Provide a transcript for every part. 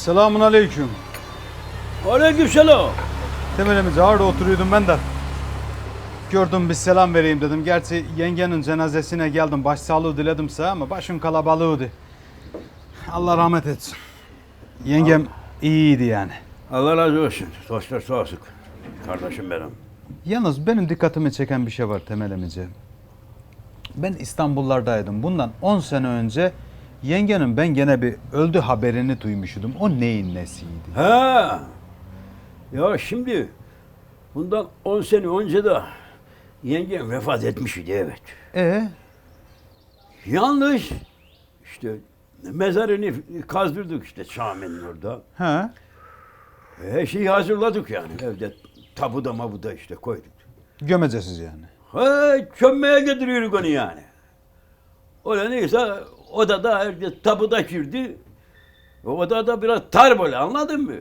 Selamun aleyküm. Aleykümselam. Temelimize ağırda oturuyordum ben de. Gördüm bir selam vereyim dedim. Gerçi yengenin cenazesine geldim. Başsağlığı diledimse ama başım kalabalığıydı. Allah rahmet etsin. Yengem iyiydi yani. Allah razı olsun. Dostlar sağ olsun. Kardeşim benim. Yalnız benim dikkatimi çeken bir şey var Temel emice. Ben İstanbullardaydım. Bundan 10 sene önce yengenin ben gene bir öldü haberini duymuştum. O neyin nesiydi? Ha. Ya şimdi bundan 10 sene önce de yengem vefat etmişti evet. E Yalnız işte mezarını kazdırdık işte Şami'nin orada. ha Her şeyi hazırladık yani evde tabuda mabuda işte koyduk. gömecesiz yani. Ha, çömmeye getiriyoruz onu yani. Öyle neyse odada herkes tabuda girdi. O odada biraz tar böyle anladın mı?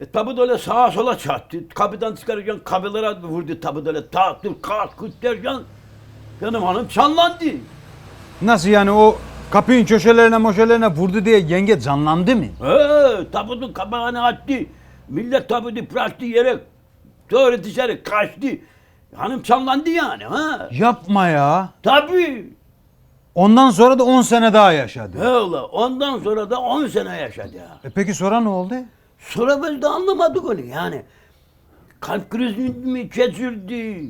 E, tabu da öyle sağa sola çarptı. Kapıdan çıkarırken kapılara vurdu tabu da öyle tahtır kalk kut derken benim hanım çanlandı. Nasıl yani o kapının köşelerine moşelerine vurdu diye yenge canlandı mı? He, tabutun kapağını açtı. Millet tabutu bıraktı yere doğru dışarı kaçtı. Hanım çanlandı yani ha. Yapma ya. Tabii. Ondan sonra da 10 sene daha yaşadı. Ula, ondan sonra da 10 sene yaşadı ya. E peki sonra ne oldu? Sonra biz de anlamadık onu yani. Kalp krizi mi geçirdi?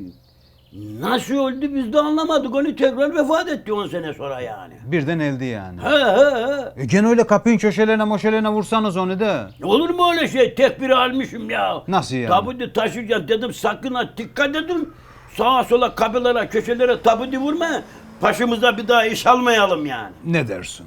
Nasıl öldü biz de anlamadık onu tekrar vefat etti 10 sene sonra yani. Birden eldi yani. He he he. E gene öyle kapının köşelerine moşelerine vursanız onu da. Olur mu öyle şey? Tekbiri almışım ya. Nasıl yani? Tabutu taşırken dedim sakın ha dikkat edin. Sağa sola kapılara, köşelere tabutu vurma. Başımıza bir daha iş almayalım yani. Ne dersin?